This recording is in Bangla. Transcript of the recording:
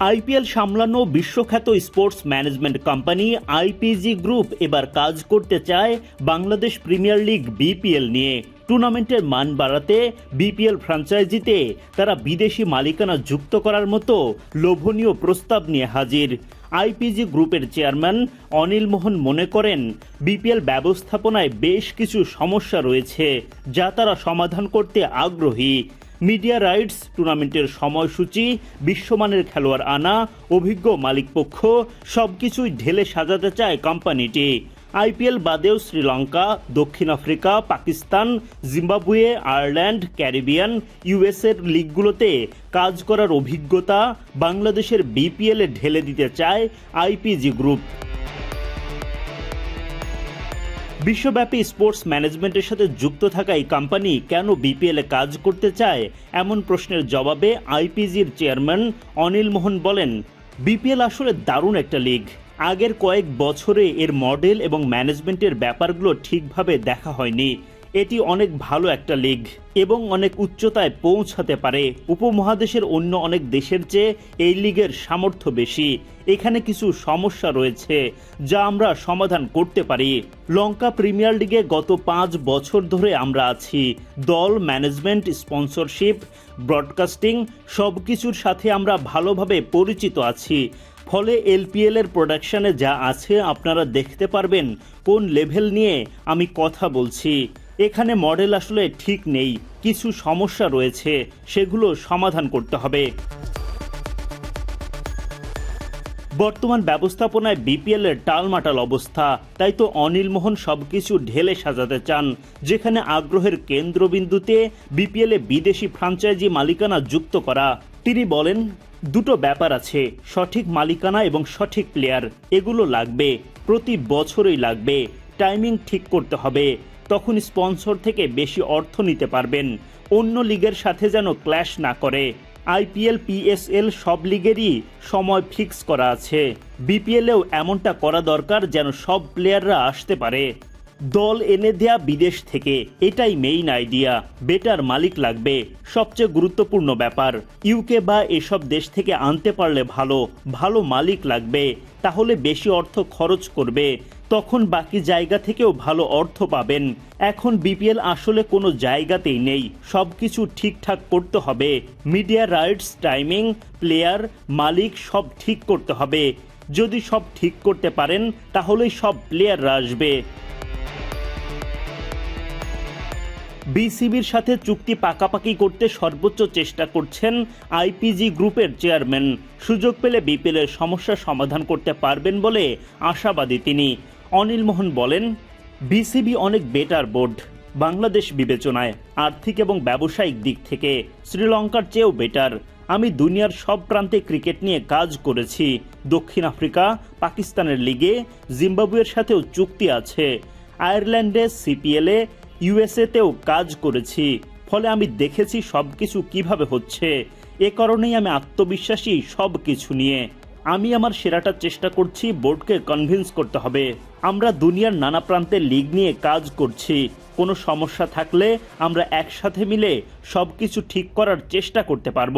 আইপিএল সামলানো বিশ্বখ্যাত sports management company IPG group এবার কাজ করতে চায় বাংলাদেশ প্রিমিয়ার লিগ বিপিএল নিয়ে। টুর্নামেন্টের মান বাড়াতে বিপিএল ফ্র্যাঞ্চাইজিতে তারা বিদেশি মালিকানা যুক্ত করার মতো লোভনীয় প্রস্তাব নিয়ে হাজির। আইপিজি গ্রুপের চেয়ারম্যান অনিল মোহন মনে করেন, বিপিএল ব্যবস্থাপনায় বেশ কিছু সমস্যা রয়েছে যা তারা সমাধান করতে আগ্রহী। মিডিয়া রাইটস টুর্নামেন্টের সময়সূচি, বিশ্বমানের খেলোয়াড় আনা, অভিজ্ঞ মালিকপক্ষ সবকিছুই ঢেলে সাজাতে চায় কোম্পানিটি। আইপিএল বাদেও শ্রীলঙ্কা, দক্ষিণ Africa, Pakistan, Zimbabwe, Ireland, Caribbean ইউএসের লিগগুলোতে কাজ করার অভিজ্ঞতা বাংলাদেশের বিপিএলে ঢেলে দিতে চায় আইপিজি গ্রুপ। বিশ্বব্যাপী স্পোর্টস ম্যানেজমেন্টের সাথে যুক্ত থাকা এই কোম্পানি কেন বিপিএল কাজ করতে চায়? এমন প্রশ্নের জবাবে আইপিজির চেয়ারম্যান অনিল মোহন বলেন বিপিএল আসলে দারুণ একটা লিগ আগের কয়েক বছরে এর মডেল এবং ম্যানেজমেন্টের ব্যাপারগুলো ঠিকভাবে দেখা হয়নি। এটি অনেক ভালো একটা লিগ এবং অনেক উচ্চতায় পৌঁছাতে পারে। উপমহাদেশের অন্য অনেক দেশের চেয়ে এই লিগের সামর্থ্য বেশি। এখানে কিছু সমস্যা রয়েছে যা আমরা সমাধান করতে পারি। লঙ্কা প্রিমিয়ার লিগে গত পাঁচ বছর ধরে আমরা আছি। দল, ম্যানেজমেন্ট, স্পন্সরশিপ, ব্রডকাস্টিং সব কিছুর সাথে আমরা ভালোভাবে পরিচিত আছি। ফলে এলপিএল এর প্রোডাকশনে যা আছে আপনারা দেখতে পারবেন কোন লেভেল নিয়ে আমি কথা বলছি। এখানে মডেল আসলে ঠিক নেই, কিছু সমস্যা রয়েছে, সেগুলো সমাধান করতে হবে। বর্তমান ব্যবস্থাপনায় বিপিএল এর টালমাটাল অবস্থা, তাই তো অনিল মোহন সবকিছু ঢেলে সাজাতে চান, যেখানে আগ্রহের কেন্দ্রবিন্দুতে বিপিএল এ বিদেশি ফ্রাঞ্চাইজি মালিকানা যুক্ত করা। তিনি বলেন, দুটো ব্যাপার আছে, সঠিক মালিকানা এবং সঠিক প্লেয়ার, এগুলো লাগবে, প্রতি বছরই লাগবে, টাইমিং ঠিক করতে হবে তখন স্পন্সর থেকে বেশি অর্থ নিতে পারবেন। অন্য লিগের সাথে যেন ক্ল্যাশ না করে। আইপিএল, পিএসএল সব লিগেরই সময় ফিক্স করা আছে। বিপিএলেও এমনটা করা দরকার যেন সব প্লেয়াররা আসতে পারে। দল এনে দেয়া বিদেশ থেকে, এটাই মেইন আইডিয়া বেটার মালিক লাগবে, সবচেয়ে গুরুত্বপূর্ণ ব্যাপার। ইউকে বা এসব দেশ থেকে আনতে পারলে ভালো ভালো মালিক লাগবে। তাহলে বেশি অর্থ খরচ করবে। তখন বাকি জায়গা থেকেও ভালো অর্থ পাবেন। এখন বিপিএল আসলে কোনো জায়গাতেই নেই। সব কিছু ঠিকঠাক করতে হবে। মিডিয়া রাইটস, টাইমিং, প্লেয়ার, মালিক সব ঠিক করতে হবে। যদি সব ঠিক করতে পারেন, তাহলেই সব প্লেয়াররা আসবে। বিসিবির সাথে চুক্তি পাকাপাকি করতে সর্বোচ্চ চেষ্টা করছেন আইপিজি গ্রুপের চেয়ারম্যান। সুযোগ পেলে বিপিএলের সমস্যা সমাধান করতে পারবেন বলে আশাবাদী তিনি। অনিল মোহন বলেন, বিসিবি অনেক বেটার বোর্ড। বাংলাদেশ বিবেচনায় আর্থিক এবং ব্যবসায়িক দিক থেকে শ্রীলঙ্কার চেয়েও বেটার। আমি দুনিয়ার সব প্রান্তে ক্রিকেট নিয়ে কাজ করেছি। দক্ষিণ আফ্রিকা, পাকিস্তানের লিগে, জিম্বাবুয়ের সাথেও চুক্তি আছে। আয়ারল্যান্ডে, সিপিএলে ইউএসএতেও কাজ করেছি। ফলে আমি দেখেছি সব কিছু কীভাবে হচ্ছে। এ কারণেই আমি আত্মবিশ্বাসী সব কিছু নিয়ে। আমি আমার সেরাটা চেষ্টা করছি, বোর্ডকে কনভিন্স করতে হবে। আমরা দুনিয়ার নানা প্রান্তে লিগ নিয়ে কাজ করছি। কোনো সমস্যা থাকলে আমরা একসাথে মিলে সব কিছু ঠিক করার চেষ্টা করতে পারব।